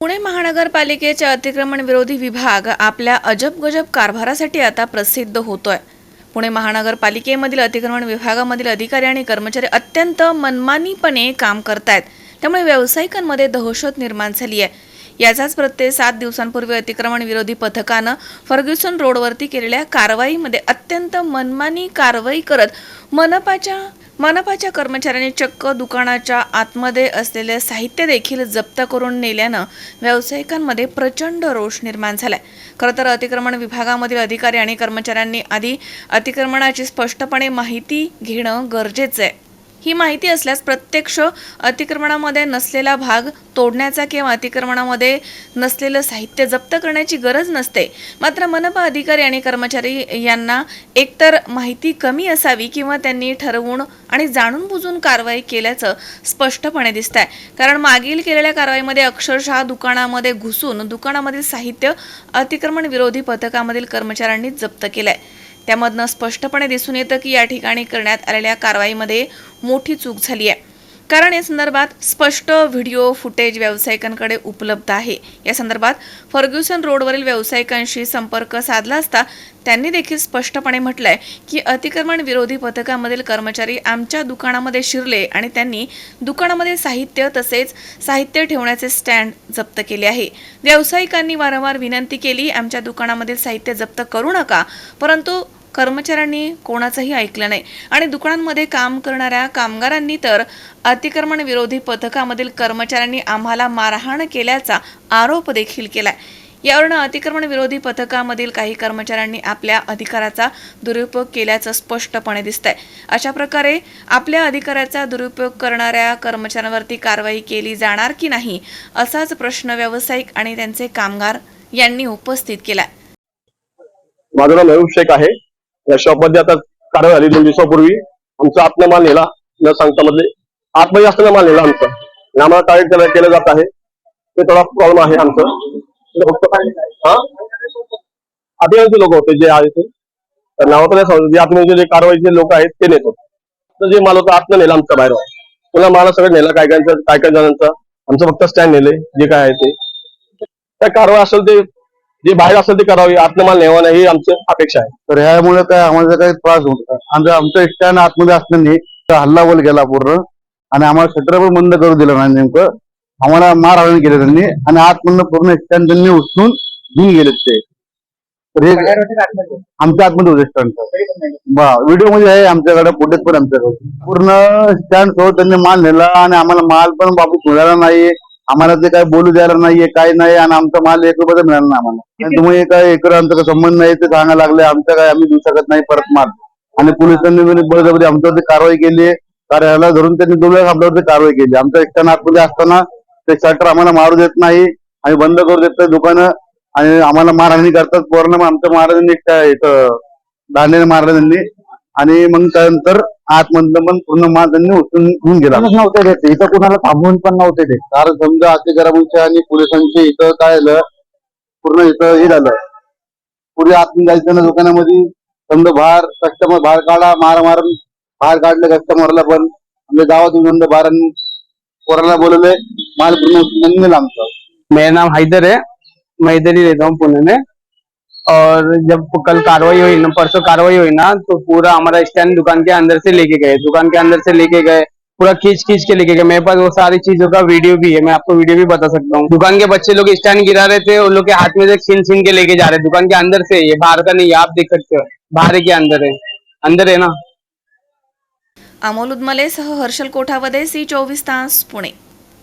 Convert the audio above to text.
पुणे महानगरपालिकेच्या अतिक्रमण विरोधी विभाग आपल्या अजब गजब कारभारासाठी आता प्रसिद्ध होतोय. पुणे महानगरपालिकेमधील अतिक्रमण विभागामधील अधिकारी आणि कर्मचारी अत्यंत मनमानीपणे काम करतायत. त्यामुळे व्यावसायिकांमध्ये दहशत निर्माण झाली आहे याचाच प्रत्यय सात दिवसांपूर्वी अतिक्रमण विरोधी पथकानं फर्ग्युसन रोडवरती केलेल्या कारवाईमध्ये अत्यंत मनमानी कारवाई करत मनपाच्या मनपाच्या कर्मचाऱ्यांनी चक्क दुकानाच्या आतमध्ये असलेले साहित्य देखील जप्त करून नेल्यानं व्यावसायिकांमध्ये प्रचंड रोष निर्माण झालाय. खरं तर अतिक्रमण विभागामधील अधिकारी आणि कर्मचाऱ्यांनी आधी अतिक्रमणाची स्पष्टपणे माहिती घेणं गरजेचं आहे. ही माहिती असल्यास प्रत्यक्ष अतिक्रमणामध्ये नसलेला भाग तोडण्याचा किंवा अतिक्रमणामध्ये नसलेलं साहित्य जप्त करण्याची गरज नसते. मात्र मनपा अधिकारी आणि कर्मचारी यांना एकतर माहिती कमी असावी किंवा त्यांनी ठरवून आणि जाणून बुजून कारवाई केल्याचं स्पष्टपणे दिसत आहे कारण मागील केलेल्या कारवाईमध्ये अक्षरशः दुकानामध्ये घुसून दुकानामधील साहित्य अतिक्रमण विरोधी पथकामधील कर्मचाऱ्यांनी जप्त केलंय. त्यामधनं स्पष्टपणे दिसून येतं की या ठिकाणी करण्यात आलेल्या कारवाईमध्ये मोठी चूक झाली आहे. कारण या संदर्भात स्पष्ट व्हिडिओ फुटेज व्यावसायिकांकडे उपलब्ध आहे. या संदर्भात फर्ग्युसन रोडवरील व्यावसायिकांशी संपर्क साधला असता त्यांनी देखील स्पष्टपणे म्हटलंय की अतिक्रमण विरोधी पथकामधील कर्मचारी आमच्या दुकानामध्ये शिरले आणि त्यांनी दुकानामध्ये साहित्य तसेच साहित्य ठेवण्याचे स्टँड जप्त केले आहे. व्यावसायिकांनी वारंवार विनंती केली आमच्या दुकानामधील साहित्य जप्त करू नका परंतु कर्मचाऱ्यांनी कोणाचंही ऐकलं नाही. आणि दुकानांमध्ये काम करणाऱ्या कामगारांनी तर अतिक्रमण विरोधी पथकामधील कर्मचाऱ्यांनी आम्हाला मारहाण केल्याचा आरोप देखील केलाय. यावरून अतिक्रमण विरोधी पथकामधील काही कर्मचाऱ्यांनी आपल्या अधिकाराचा दुरुपयोग केल्याचं स्पष्टपणे दिसतंय. अशा प्रकारे आपल्या अधिकाराचा दुरुपयोग करणाऱ्या कर्मचाऱ्यांवरती कारवाई केली जाणार की नाही असाच प्रश्न व्यावसायिक आणि त्यांचे कामगार यांनी उपस्थित केलाय. माझं नाव शेख आहे. या शॉपमध्ये आता कारवाई झाली दोन दिवसापूर्वी. आमचा आतला माल नेला. न सांगता मधले आतमध्ये असताना माल नेला आमचा. आणि आम्हाला टार्गेट केलं केलं जात आहे. ते थोडा प्रॉब्लेम आहे आमचं. फक्त काय हा? आदिवासी लोक होते जे आहे ते तर नाव तर नाही सांगतो जे आतमध्ये जे कारवाईचे लोक आहेत ते नेतो. तर जे माल होतं आत्म नेला आमचा बाहेर. पुन्हा मला सगळं नेला काय काय काय काय जणांचा. आमचं फक्त स्टँड नेले जे काय आहे ते. काय कारवाई असेल ते जे बाहेर असेल ते करावी. आतनं माल नेवा नाही ही आमची अपेक्षा आहे. तर ह्यामुळे काय आम्हाला काही त्रास होत. आमचं आमचं स्टँड आतमध्ये असल्याने हल्ला बोल गेला पूर्ण. आणि आम्हाला शटर पण बंद करू दिलं नाही नेमकं. आम्हाला मारहाण केलं त्यांनी. आणि आतमधनं पूर्ण स्टँड त्यांनी उचलून घेऊन गेले ते. तर हे आमच्या आतमध्ये होते स्टँड बा व्हिडिओमध्ये आहे आमच्याकडे फुटेज पण आमच्याकडे पूर्ण स्टँड सोबत त्यांनी माल नेला आणि आम्हाला माल पण वापस मिळाला नाही आम्हाला ते काय बोलू द्यायला नाहीये काय नाही आणि आमचा माल एक रुपयाचा मिळाला नाही आम्हाला. आणि तुम्ही काय इकडे आमचा संबंध नाही ते सांगायला लागले आमचं काय आम्ही देऊ शकत नाही परत माल. आणि पोलिसांनी पण बळजबरी आमच्यावरती कारवाई केली कारण याला धरून त्यांनी दोन वेळा आपल्यावरती कारवाई केली. आमच्या एकट्या आतमध्ये असताना ते शटर आम्हाला मारू देत नाही आणि बंद करू देत नाही दुकानं. आणि आम्हाला मारहाणी करतात पोरांना मग आमच्या महाराजांनी काय इथं मारलं त्यांनी. आणि मग त्यानंतर आतमधलं पण पूर्ण त्यांनी उचलून घेऊन गेला. नव्हते देत. इथं कुणाला थांबवून पण नव्हते ते कारण समजा अतिक्रमणच्या आणि पोलिसांचे इथं काय झालं पूर्ण इथं हे झालं. पुढे आतून जायचं ना दुकानामध्ये समजा बाहेर कस्टमर बाहेर काढा मार मार बाहेर काढले कस्टमरला पण. आमच्या गावातून समजा बाहेर पोराला बोलवले माल पूर्ण उचलून नेला आमचा. मेरा नाम हैदर है. मैं इधर ही रहता हूँ पुणे में. और जब कल कार्रवाई हुई ना परसों कार्रवाई हुई ना तो पूरा हमारा स्टैंड दुकान के अंदर से लेके गए दुकान के अंदर से लेके गए पूरा खींच खींच के लेके गए। मेरे पास वो सारी चीजों का वीडियो भी है मैं आपको वीडियो भी बता सकता हूँ। दुकान के बच्चे लोग स्टैंड गिरा रहे थे उन लोग के हाथ में से छीन छीन के लेके जा रहे दुकान के अंदर से ये बाहर का नहीं आप देख सकते हो बाहर के अंदर है। अंदर है ना? अमोल उदमलेसह हर्षल कोठावदे सी चोवीस तास पुणे।